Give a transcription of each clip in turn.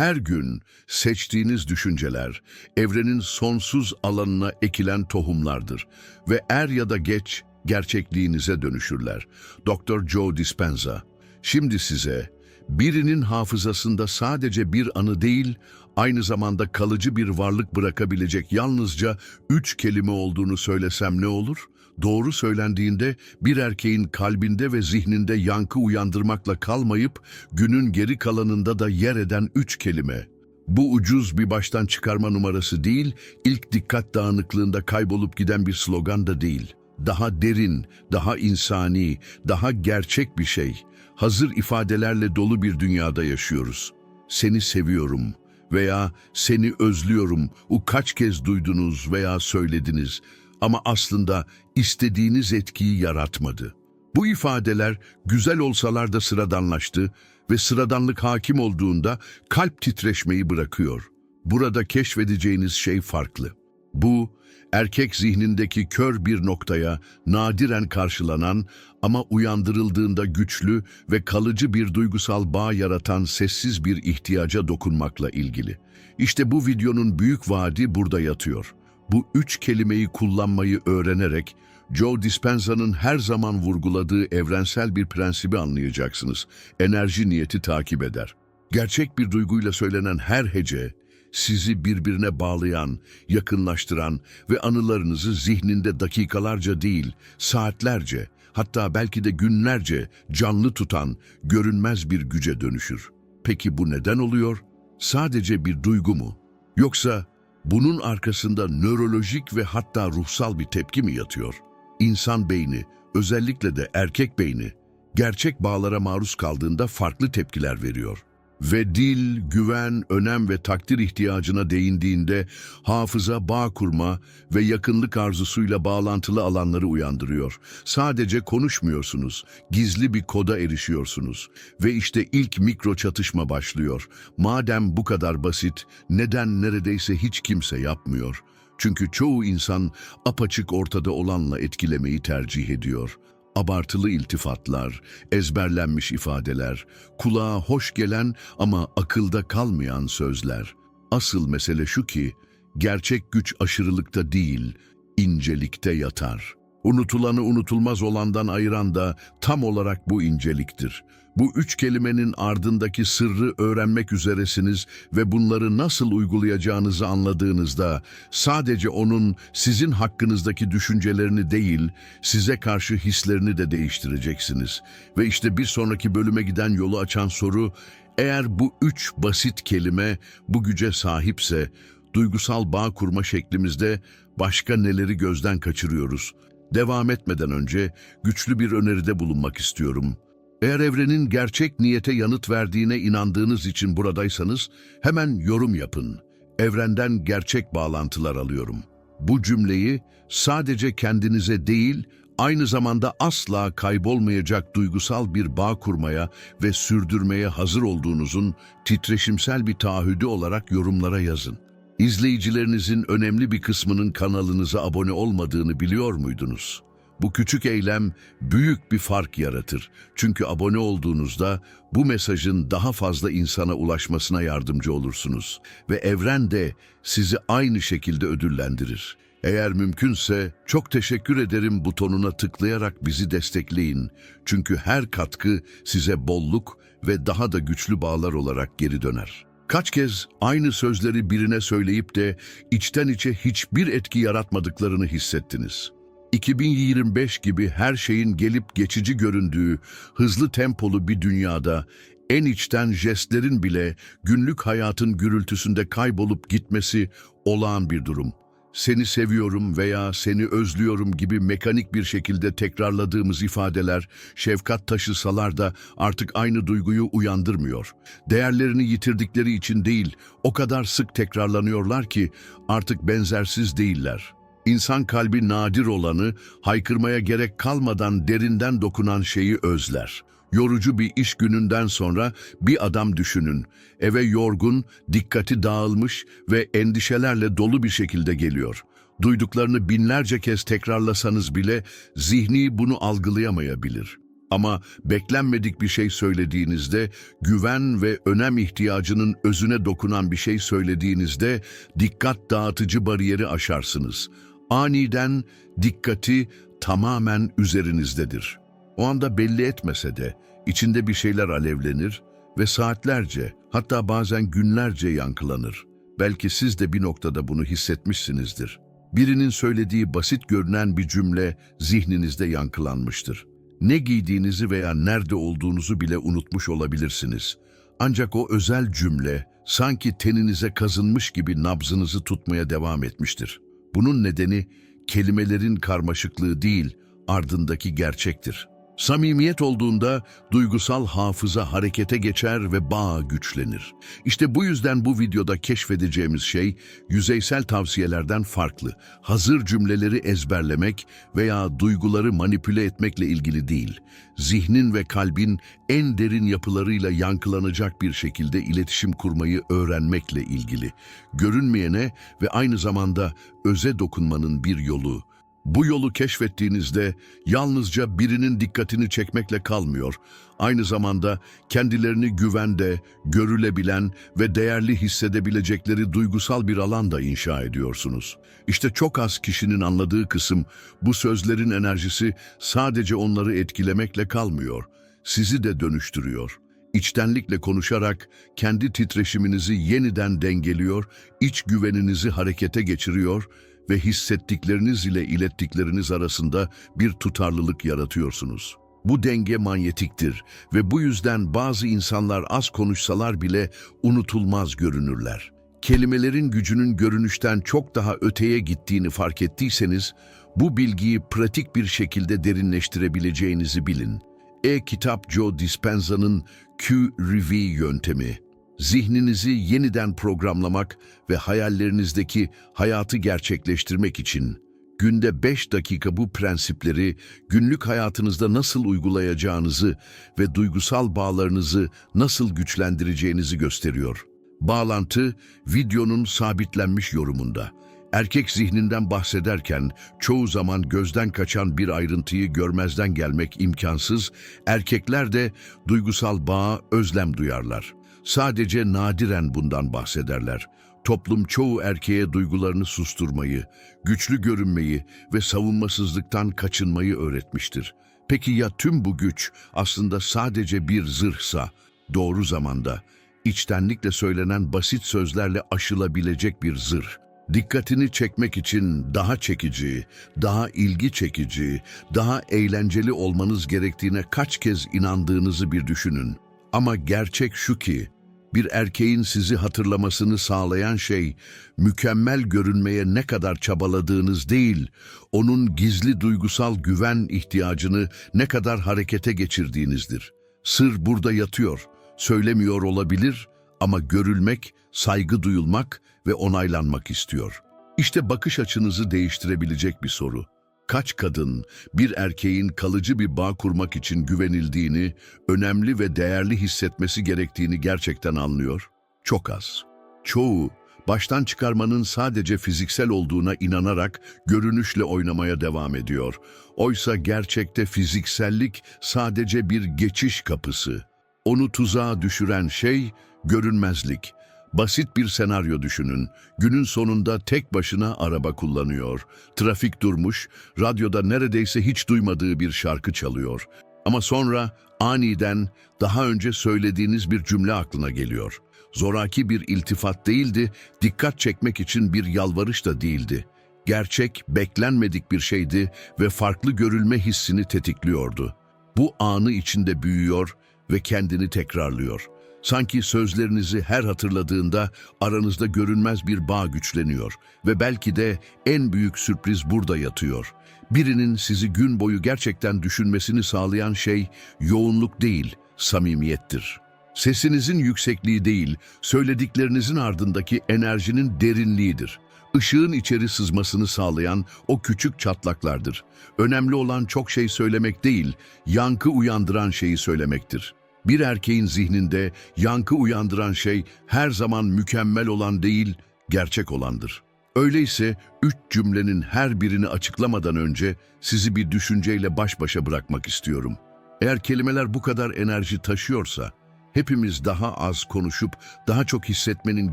Her gün seçtiğiniz düşünceler evrenin sonsuz alanına ekilen tohumlardır ve er ya da geç gerçekliğinize dönüşürler. Dr. Joe Dispenza, şimdi size birinin hafızasında sadece bir anı değil, aynı zamanda kalıcı bir varlık bırakabilecek yalnızca üç kelime olduğunu söylesem ne olur? Doğru söylendiğinde bir erkeğin kalbinde ve zihninde yankı uyandırmakla kalmayıp günün geri kalanında da yer eden üç kelime. Bu ucuz bir baştan çıkarma numarası değil, ilk dikkat dağınıklığında kaybolup giden bir slogan da değil. Daha derin, daha insani, daha gerçek bir şey. Hazır ifadelerle dolu bir dünyada yaşıyoruz. Seni seviyorum veya seni özlüyorum. O kaç kez duydunuz veya söylediniz ama aslında istediğiniz etkiyi yaratmadı. Bu ifadeler güzel olsalar da sıradanlaştı ve sıradanlık hakim olduğunda kalp titreşmeyi bırakıyor. Burada keşfedeceğiniz şey farklı. Bu, erkek zihnindeki kör bir noktaya nadiren karşılanan ama uyandırıldığında güçlü ve kalıcı bir duygusal bağ yaratan sessiz bir ihtiyaca dokunmakla ilgili. İşte bu videonun büyük vaadi burada yatıyor. Bu üç kelimeyi kullanmayı öğrenerek Joe Dispenza'nın her zaman vurguladığı evrensel bir prensibi anlayacaksınız. Enerji niyeti takip eder. Gerçek bir duyguyla söylenen her hece, sizi birbirine bağlayan, yakınlaştıran ve anılarınızı zihninde dakikalarca değil, saatlerce, hatta belki de günlerce canlı tutan görünmez bir güce dönüşür. Peki bu neden oluyor? Sadece bir duygu mu? Yoksa bunun arkasında nörolojik ve hatta ruhsal bir tepki mi yatıyor? İnsan beyni, özellikle de erkek beyni, gerçek bağlara maruz kaldığında farklı tepkiler veriyor. Ve dil, güven, önem ve takdir ihtiyacına değindiğinde hafıza, bağ kurma ve yakınlık arzusuyla bağlantılı alanları uyandırıyor. Sadece konuşmuyorsunuz, gizli bir koda erişiyorsunuz. Ve işte ilk mikro çatışma başlıyor. Madem bu kadar basit, neden neredeyse hiç kimse yapmıyor? Çünkü çoğu insan apaçık ortada olanla etkilemeyi tercih ediyor. Abartılı iltifatlar, ezberlenmiş ifadeler, kulağa hoş gelen ama akılda kalmayan sözler. Asıl mesele şu ki, gerçek güç aşırılıkta değil, incelikte yatar. Unutulanı unutulmaz olandan ayıran da tam olarak bu inceliktir. Bu üç kelimenin ardındaki sırrı öğrenmek üzeresiniz ve bunları nasıl uygulayacağınızı anladığınızda sadece onun sizin hakkınızdaki düşüncelerini değil, size karşı hislerini de değiştireceksiniz. Ve işte bir sonraki bölüme giden yolu açan soru, eğer bu üç basit kelime bu güce sahipse, duygusal bağ kurma şeklimizde başka neleri gözden kaçırıyoruz? Devam etmeden önce güçlü bir öneride bulunmak istiyorum. Eğer evrenin gerçek niyete yanıt verdiğine inandığınız için buradaysanız hemen yorum yapın. Evrenden gerçek bağlantılar alıyorum. Bu cümleyi sadece kendinize değil, aynı zamanda asla kaybolmayacak duygusal bir bağ kurmaya ve sürdürmeye hazır olduğunuzun titreşimsel bir taahhüdü olarak yorumlara yazın. İzleyicilerinizin önemli bir kısmının kanalınıza abone olmadığını biliyor muydunuz? Bu küçük eylem büyük bir fark yaratır. Çünkü abone olduğunuzda bu mesajın daha fazla insana ulaşmasına yardımcı olursunuz. Ve evren de sizi aynı şekilde ödüllendirir. Eğer mümkünse çok teşekkür ederim butonuna tıklayarak bizi destekleyin. Çünkü her katkı size bolluk ve daha da güçlü bağlar olarak geri döner. Kaç kez aynı sözleri birine söyleyip de içten içe hiçbir etki yaratmadıklarını hissettiniz. 2025 gibi her şeyin gelip geçici göründüğü hızlı tempolu bir dünyada en içten jestlerin bile günlük hayatın gürültüsünde kaybolup gitmesi olağan bir durum. Seni seviyorum veya seni özlüyorum gibi mekanik bir şekilde tekrarladığımız ifadeler şefkat taşısalar da artık aynı duyguyu uyandırmıyor. Değerlerini yitirdikleri için değil, o kadar sık tekrarlanıyorlar ki artık benzersiz değiller. İnsan kalbi nadir olanı, haykırmaya gerek kalmadan derinden dokunan şeyi özler. Yorucu bir iş gününden sonra bir adam düşünün. Eve yorgun, dikkati dağılmış ve endişelerle dolu bir şekilde geliyor. Duyduklarını binlerce kez tekrarlasanız bile zihni bunu algılayamayabilir. Ama beklenmedik bir şey söylediğinizde, güven ve önem ihtiyacının özüne dokunan bir şey söylediğinizde dikkat dağıtıcı bariyeri aşarsınız. Aniden dikkati tamamen üzerinizdedir. O anda belli etmese de içinde bir şeyler alevlenir ve saatlerce hatta bazen günlerce yankılanır. Belki siz de bir noktada bunu hissetmişsinizdir. Birinin söylediği basit görünen bir cümle zihninizde yankılanmıştır. Ne giydiğinizi veya nerede olduğunuzu bile unutmuş olabilirsiniz. Ancak o özel cümle sanki teninize kazınmış gibi nabzınızı tutmaya devam etmiştir. Bunun nedeni kelimelerin karmaşıklığı değil, ardındaki gerçektir. Samimiyet olduğunda duygusal hafıza harekete geçer ve bağ güçlenir. İşte bu yüzden bu videoda keşfedeceğimiz şey yüzeysel tavsiyelerden farklı. Hazır cümleleri ezberlemek veya duyguları manipüle etmekle ilgili değil. Zihnin ve kalbin en derin yapılarıyla yankılanacak bir şekilde iletişim kurmayı öğrenmekle ilgili. Görünmeyene ve aynı zamanda öze dokunmanın bir yolu. Bu yolu keşfettiğinizde yalnızca birinin dikkatini çekmekle kalmıyor, aynı zamanda kendilerini güvende, görülebilen ve değerli hissedebilecekleri duygusal bir alan da inşa ediyorsunuz. İşte çok az kişinin anladığı kısım bu sözlerin enerjisi sadece onları etkilemekle kalmıyor, sizi de dönüştürüyor. İçtenlikle konuşarak kendi titreşiminizi yeniden dengeliyor, iç güveninizi harekete geçiriyor ve hissettikleriniz ile ilettikleriniz arasında bir tutarlılık yaratıyorsunuz. Bu denge manyetiktir ve bu yüzden bazı insanlar az konuşsalar bile unutulmaz görünürler. Kelimelerin gücünün görünüşten çok daha öteye gittiğini fark ettiyseniz, bu bilgiyi pratik bir şekilde derinleştirebileceğinizi bilin. E-kitap Joe Dispenza'nın Q-Review yöntemi zihninizi yeniden programlamak ve hayallerinizdeki hayatı gerçekleştirmek için günde 5 dakika bu prensipleri günlük hayatınızda nasıl uygulayacağınızı ve duygusal bağlarınızı nasıl güçlendireceğinizi gösteriyor. Bağlantı videonun sabitlenmiş yorumunda. Erkek zihninden bahsederken çoğu zaman gözden kaçan bir ayrıntıyı görmezden gelmek imkansız, erkekler de duygusal bağa özlem duyarlar. Sadece nadiren bundan bahsederler. Toplum çoğu erkeğe duygularını susturmayı, güçlü görünmeyi ve savunmasızlıktan kaçınmayı öğretmiştir. Peki ya tüm bu güç aslında sadece bir zırhsa, doğru zamanda, içtenlikle söylenen basit sözlerle aşılabilecek bir zırh? Dikkatini çekmek için daha çekici, daha ilgi çekici, daha eğlenceli olmanız gerektiğine kaç kez inandığınızı bir düşünün. Ama gerçek şu ki, bir erkeğin sizi hatırlamasını sağlayan şey, mükemmel görünmeye ne kadar çabaladığınız değil, onun gizli duygusal güven ihtiyacını ne kadar harekete geçirdiğinizdir. Sır burada yatıyor, söylemiyor olabilir ama görülmek, saygı duyulmak ve onaylanmak istiyor. İşte bakış açınızı değiştirebilecek bir soru kaç kadın bir erkeğin kalıcı bir bağ kurmak için güvenildiğini, önemli ve değerli hissetmesi gerektiğini gerçekten anlıyor? Çok az. Çoğu, baştan çıkarmanın sadece fiziksel olduğuna inanarak görünüşle oynamaya devam ediyor. Oysa gerçekte fiziksellik sadece bir geçiş kapısı. Onu tuzağa düşüren şey görünmezlik. Basit bir senaryo düşünün. Günün sonunda tek başına araba kullanıyor. Trafik durmuş, radyoda neredeyse hiç duymadığı bir şarkı çalıyor. Ama sonra aniden daha önce söylediğiniz bir cümle aklına geliyor. Zoraki bir iltifat değildi, dikkat çekmek için bir yalvarış da değildi. Gerçek, beklenmedik bir şeydi ve farklı görülme hissini tetikliyordu. Bu anı içinde büyüyor ve kendini tekrarlıyor.'' Sanki sözlerinizi her hatırladığında aranızda görünmez bir bağ güçleniyor ve belki de en büyük sürpriz burada yatıyor. Birinin sizi gün boyu gerçekten düşünmesini sağlayan şey yoğunluk değil, samimiyettir. Sesinizin yüksekliği değil, söylediklerinizin ardındaki enerjinin derinliğidir. Işığın içeri sızmasını sağlayan o küçük çatlaklardır. Önemli olan çok şey söylemek değil, yankı uyandıran şeyi söylemektir. Bir erkeğin zihninde yankı uyandıran şey her zaman mükemmel olan değil, gerçek olandır. Öyleyse üç cümlenin her birini açıklamadan önce sizi bir düşünceyle baş başa bırakmak istiyorum. Eğer kelimeler bu kadar enerji taşıyorsa, hepimiz daha az konuşup daha çok hissetmenin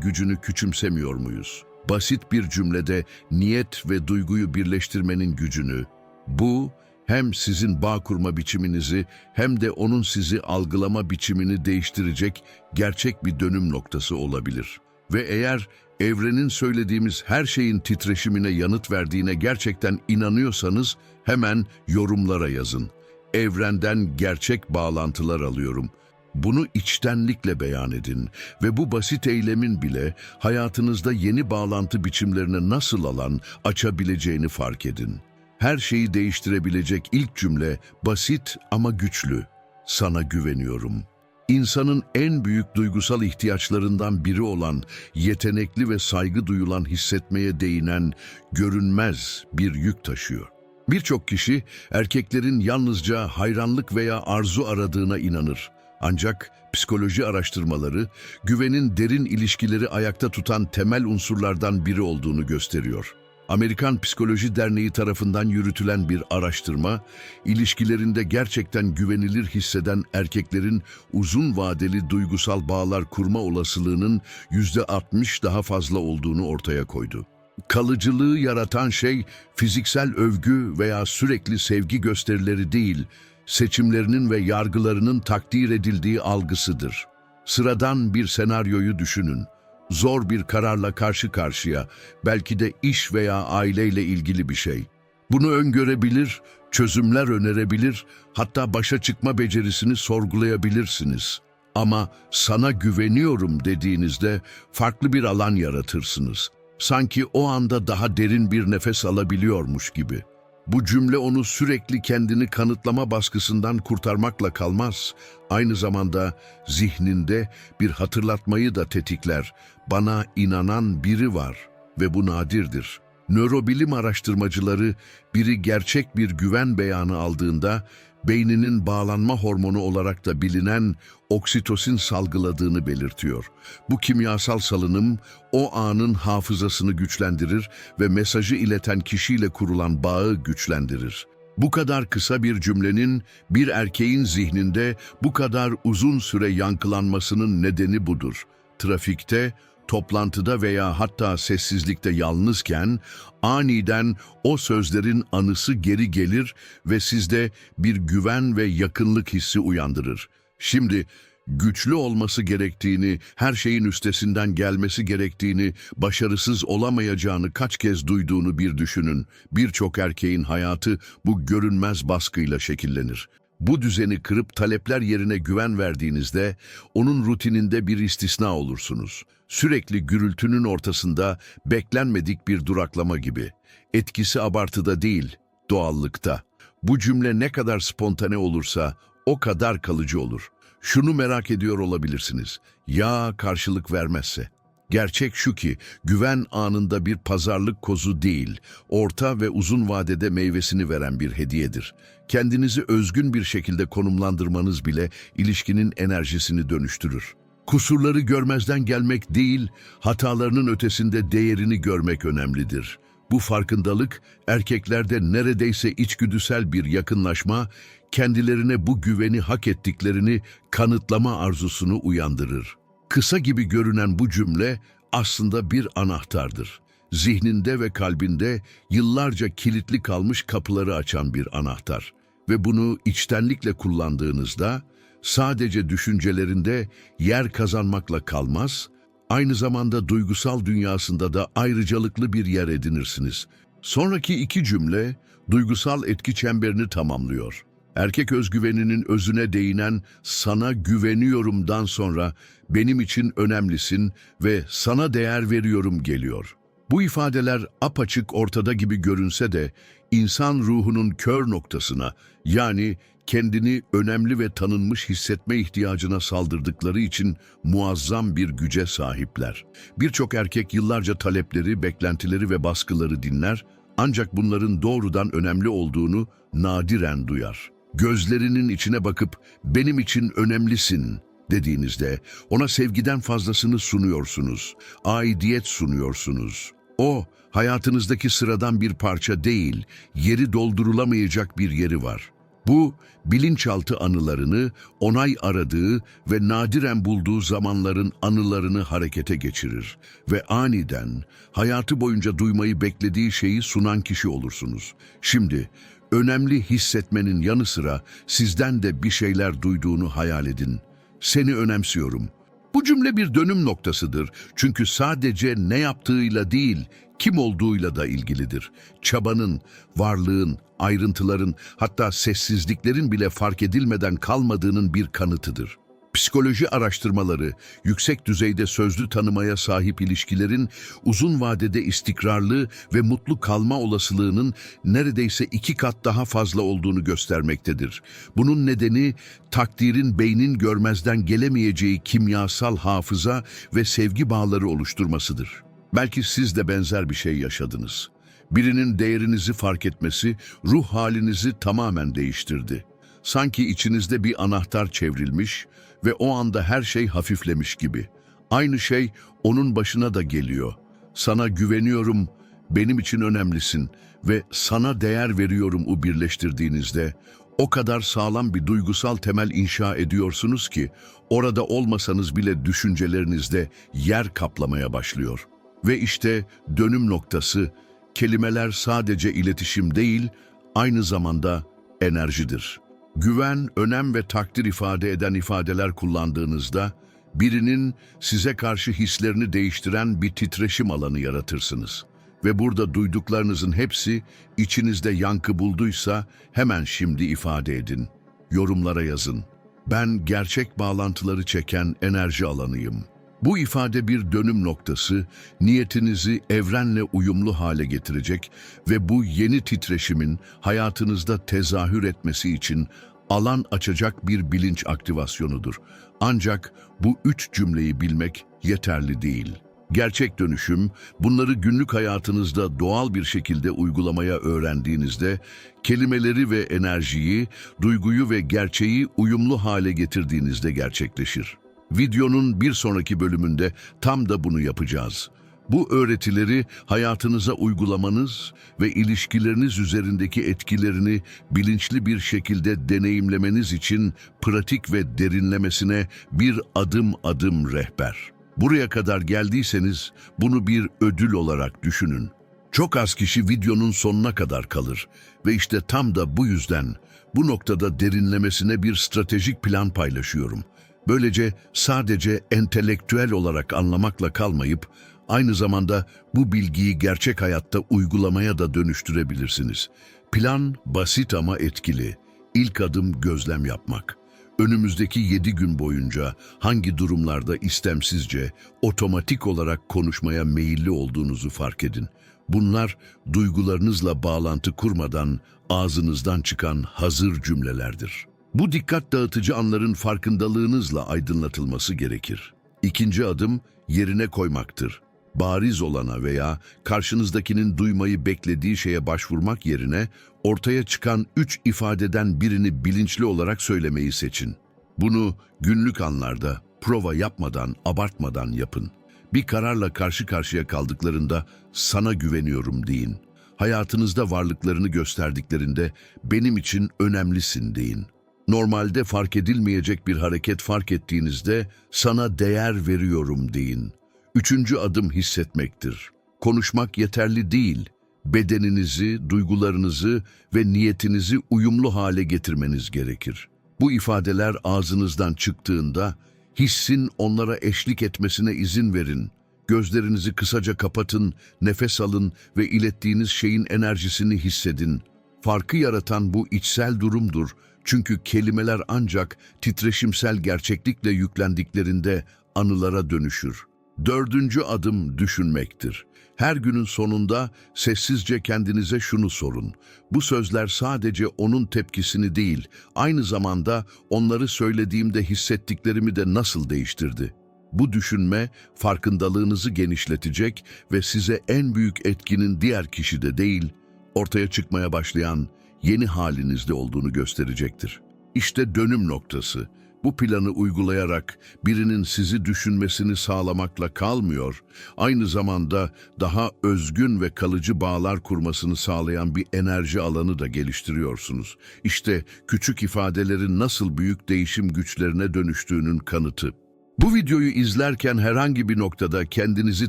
gücünü küçümsemiyor muyuz? Basit bir cümlede niyet ve duyguyu birleştirmenin gücünü, bu hem sizin bağ kurma biçiminizi hem de onun sizi algılama biçimini değiştirecek gerçek bir dönüm noktası olabilir. Ve eğer evrenin söylediğimiz her şeyin titreşimine yanıt verdiğine gerçekten inanıyorsanız hemen yorumlara yazın. Evrenden gerçek bağlantılar alıyorum. Bunu içtenlikle beyan edin ve bu basit eylemin bile hayatınızda yeni bağlantı biçimlerine nasıl alan açabileceğini fark edin. Her şeyi değiştirebilecek ilk cümle basit ama güçlü. Sana güveniyorum. İnsanın en büyük duygusal ihtiyaçlarından biri olan yetenekli ve saygı duyulan hissetmeye değinen görünmez bir yük taşıyor. Birçok kişi erkeklerin yalnızca hayranlık veya arzu aradığına inanır. Ancak psikoloji araştırmaları güvenin derin ilişkileri ayakta tutan temel unsurlardan biri olduğunu gösteriyor. Amerikan Psikoloji Derneği tarafından yürütülen bir araştırma, ilişkilerinde gerçekten güvenilir hisseden erkeklerin uzun vadeli duygusal bağlar kurma olasılığının %60 daha fazla olduğunu ortaya koydu. Kalıcılığı yaratan şey fiziksel övgü veya sürekli sevgi gösterileri değil, seçimlerinin ve yargılarının takdir edildiği algısıdır. Sıradan bir senaryoyu düşünün. Zor bir kararla karşı karşıya, belki de iş veya aileyle ilgili bir şey. Bunu öngörebilir, çözümler önerebilir, hatta başa çıkma becerisini sorgulayabilirsiniz. Ama sana güveniyorum dediğinizde farklı bir alan yaratırsınız. Sanki o anda daha derin bir nefes alabiliyormuş gibi. Bu cümle onu sürekli kendini kanıtlama baskısından kurtarmakla kalmaz. Aynı zamanda zihninde bir hatırlatmayı da tetikler. Bana inanan biri var ve bu nadirdir. Nörobilim araştırmacıları biri gerçek bir güven beyanı aldığında beyninin bağlanma hormonu olarak da bilinen oksitosin salgıladığını belirtiyor. Bu kimyasal salınım o anın hafızasını güçlendirir ve mesajı ileten kişiyle kurulan bağı güçlendirir. Bu kadar kısa bir cümlenin bir erkeğin zihninde bu kadar uzun süre yankılanmasının nedeni budur. Trafikte, toplantıda veya hatta sessizlikte yalnızken aniden o sözlerin anısı geri gelir ve sizde bir güven ve yakınlık hissi uyandırır. Şimdi güçlü olması gerektiğini, her şeyin üstesinden gelmesi gerektiğini, başarısız olamayacağını kaç kez duyduğunu bir düşünün. Birçok erkeğin hayatı bu görünmez baskıyla şekillenir. Bu düzeni kırıp talepler yerine güven verdiğinizde onun rutininde bir istisna olursunuz. Sürekli gürültünün ortasında beklenmedik bir duraklama gibi. Etkisi abartıda değil, doğallıkta. Bu cümle ne kadar spontane olursa o kadar kalıcı olur. Şunu merak ediyor olabilirsiniz. Ya karşılık vermezse? Gerçek şu ki güven anında bir pazarlık kozu değil, orta ve uzun vadede meyvesini veren bir hediyedir. Kendinizi özgün bir şekilde konumlandırmanız bile ilişkinin enerjisini dönüştürür. Kusurları görmezden gelmek değil, hatalarının ötesinde değerini görmek önemlidir. Bu farkındalık erkeklerde neredeyse içgüdüsel bir yakınlaşma, kendilerine bu güveni hak ettiklerini kanıtlama arzusunu uyandırır. Kısa gibi görünen bu cümle aslında bir anahtardır. Zihninde ve kalbinde yıllarca kilitli kalmış kapıları açan bir anahtar. Ve bunu içtenlikle kullandığınızda sadece düşüncelerinde yer kazanmakla kalmaz, aynı zamanda duygusal dünyasında da ayrıcalıklı bir yer edinirsiniz. Sonraki iki cümle duygusal etki çemberini tamamlıyor. Erkek özgüveninin özüne değinen sana güveniyorumdan sonra benim için önemlisin ve sana değer veriyorum geliyor. Bu ifadeler apaçık ortada gibi görünse de insan ruhunun kör noktasına yani kendini önemli ve tanınmış hissetme ihtiyacına saldırdıkları için muazzam bir güce sahipler. Birçok erkek yıllarca talepleri, beklentileri ve baskıları dinler ancak bunların doğrudan önemli olduğunu nadiren duyar gözlerinin içine bakıp benim için önemlisin dediğinizde ona sevgiden fazlasını sunuyorsunuz, aidiyet sunuyorsunuz. O hayatınızdaki sıradan bir parça değil, yeri doldurulamayacak bir yeri var. Bu, bilinçaltı anılarını, onay aradığı ve nadiren bulduğu zamanların anılarını harekete geçirir. Ve aniden, hayatı boyunca duymayı beklediği şeyi sunan kişi olursunuz. Şimdi, önemli hissetmenin yanı sıra sizden de bir şeyler duyduğunu hayal edin. Seni önemsiyorum. Bu cümle bir dönüm noktasıdır. Çünkü sadece ne yaptığıyla değil, kim olduğuyla da ilgilidir. Çabanın, varlığın, ayrıntıların, hatta sessizliklerin bile fark edilmeden kalmadığının bir kanıtıdır. Psikoloji araştırmaları, yüksek düzeyde sözlü tanımaya sahip ilişkilerin uzun vadede istikrarlı ve mutlu kalma olasılığının neredeyse iki kat daha fazla olduğunu göstermektedir. Bunun nedeni takdirin beynin görmezden gelemeyeceği kimyasal hafıza ve sevgi bağları oluşturmasıdır. Belki siz de benzer bir şey yaşadınız. Birinin değerinizi fark etmesi ruh halinizi tamamen değiştirdi. Sanki içinizde bir anahtar çevrilmiş ve o anda her şey hafiflemiş gibi. Aynı şey onun başına da geliyor. Sana güveniyorum, benim için önemlisin ve sana değer veriyorum u birleştirdiğinizde o kadar sağlam bir duygusal temel inşa ediyorsunuz ki orada olmasanız bile düşüncelerinizde yer kaplamaya başlıyor. Ve işte dönüm noktası kelimeler sadece iletişim değil, aynı zamanda enerjidir. Güven, önem ve takdir ifade eden ifadeler kullandığınızda birinin size karşı hislerini değiştiren bir titreşim alanı yaratırsınız. Ve burada duyduklarınızın hepsi içinizde yankı bulduysa hemen şimdi ifade edin. Yorumlara yazın. Ben gerçek bağlantıları çeken enerji alanıyım. Bu ifade bir dönüm noktası, niyetinizi evrenle uyumlu hale getirecek ve bu yeni titreşimin hayatınızda tezahür etmesi için alan açacak bir bilinç aktivasyonudur. Ancak bu üç cümleyi bilmek yeterli değil. Gerçek dönüşüm, bunları günlük hayatınızda doğal bir şekilde uygulamaya öğrendiğinizde, kelimeleri ve enerjiyi, duyguyu ve gerçeği uyumlu hale getirdiğinizde gerçekleşir. Videonun bir sonraki bölümünde tam da bunu yapacağız. Bu öğretileri hayatınıza uygulamanız ve ilişkileriniz üzerindeki etkilerini bilinçli bir şekilde deneyimlemeniz için pratik ve derinlemesine bir adım adım rehber. Buraya kadar geldiyseniz bunu bir ödül olarak düşünün. Çok az kişi videonun sonuna kadar kalır ve işte tam da bu yüzden bu noktada derinlemesine bir stratejik plan paylaşıyorum. Böylece sadece entelektüel olarak anlamakla kalmayıp aynı zamanda bu bilgiyi gerçek hayatta uygulamaya da dönüştürebilirsiniz. Plan basit ama etkili. İlk adım gözlem yapmak. Önümüzdeki 7 gün boyunca hangi durumlarda istemsizce, otomatik olarak konuşmaya meyilli olduğunuzu fark edin. Bunlar duygularınızla bağlantı kurmadan ağzınızdan çıkan hazır cümlelerdir. Bu dikkat dağıtıcı anların farkındalığınızla aydınlatılması gerekir. İkinci adım yerine koymaktır. Bariz olana veya karşınızdakinin duymayı beklediği şeye başvurmak yerine ortaya çıkan üç ifadeden birini bilinçli olarak söylemeyi seçin. Bunu günlük anlarda prova yapmadan, abartmadan yapın. Bir kararla karşı karşıya kaldıklarında sana güveniyorum deyin. Hayatınızda varlıklarını gösterdiklerinde benim için önemlisin deyin. Normalde fark edilmeyecek bir hareket fark ettiğinizde sana değer veriyorum deyin. Üçüncü adım hissetmektir. Konuşmak yeterli değil. Bedeninizi, duygularınızı ve niyetinizi uyumlu hale getirmeniz gerekir. Bu ifadeler ağzınızdan çıktığında hissin onlara eşlik etmesine izin verin. Gözlerinizi kısaca kapatın, nefes alın ve ilettiğiniz şeyin enerjisini hissedin. Farkı yaratan bu içsel durumdur. Çünkü kelimeler ancak titreşimsel gerçeklikle yüklendiklerinde anılara dönüşür. Dördüncü adım düşünmektir. Her günün sonunda sessizce kendinize şunu sorun. Bu sözler sadece onun tepkisini değil, aynı zamanda onları söylediğimde hissettiklerimi de nasıl değiştirdi? Bu düşünme farkındalığınızı genişletecek ve size en büyük etkinin diğer kişide değil, ortaya çıkmaya başlayan yeni halinizde olduğunu gösterecektir. İşte dönüm noktası. Bu planı uygulayarak birinin sizi düşünmesini sağlamakla kalmıyor, aynı zamanda daha özgün ve kalıcı bağlar kurmasını sağlayan bir enerji alanı da geliştiriyorsunuz. İşte küçük ifadelerin nasıl büyük değişim güçlerine dönüştüğünün kanıtı. Bu videoyu izlerken herhangi bir noktada kendinizi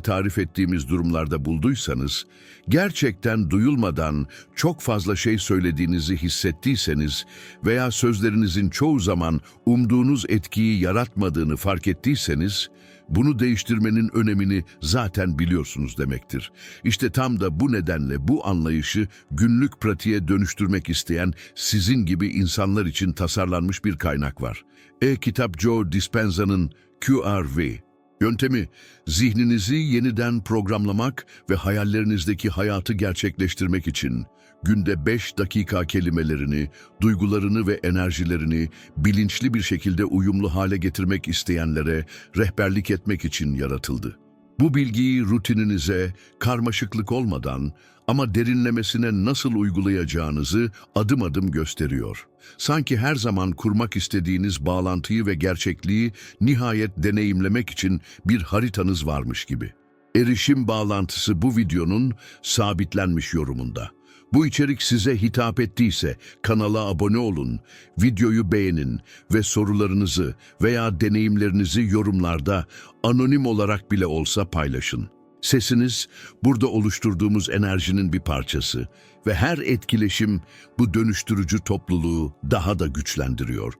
tarif ettiğimiz durumlarda bulduysanız, gerçekten duyulmadan çok fazla şey söylediğinizi hissettiyseniz veya sözlerinizin çoğu zaman umduğunuz etkiyi yaratmadığını fark ettiyseniz, bunu değiştirmenin önemini zaten biliyorsunuz demektir. İşte tam da bu nedenle bu anlayışı günlük pratiğe dönüştürmek isteyen sizin gibi insanlar için tasarlanmış bir kaynak var. E-Kitap Joe Dispenza'nın QRV Yöntemi, zihninizi yeniden programlamak ve hayallerinizdeki hayatı gerçekleştirmek için günde 5 dakika kelimelerini, duygularını ve enerjilerini bilinçli bir şekilde uyumlu hale getirmek isteyenlere rehberlik etmek için yaratıldı. Bu bilgiyi rutininize karmaşıklık olmadan ama derinlemesine nasıl uygulayacağınızı adım adım gösteriyor. Sanki her zaman kurmak istediğiniz bağlantıyı ve gerçekliği nihayet deneyimlemek için bir haritanız varmış gibi. Erişim bağlantısı bu videonun sabitlenmiş yorumunda. Bu içerik size hitap ettiyse kanala abone olun, videoyu beğenin ve sorularınızı veya deneyimlerinizi yorumlarda anonim olarak bile olsa paylaşın. Sesiniz burada oluşturduğumuz enerjinin bir parçası ve her etkileşim bu dönüştürücü topluluğu daha da güçlendiriyor.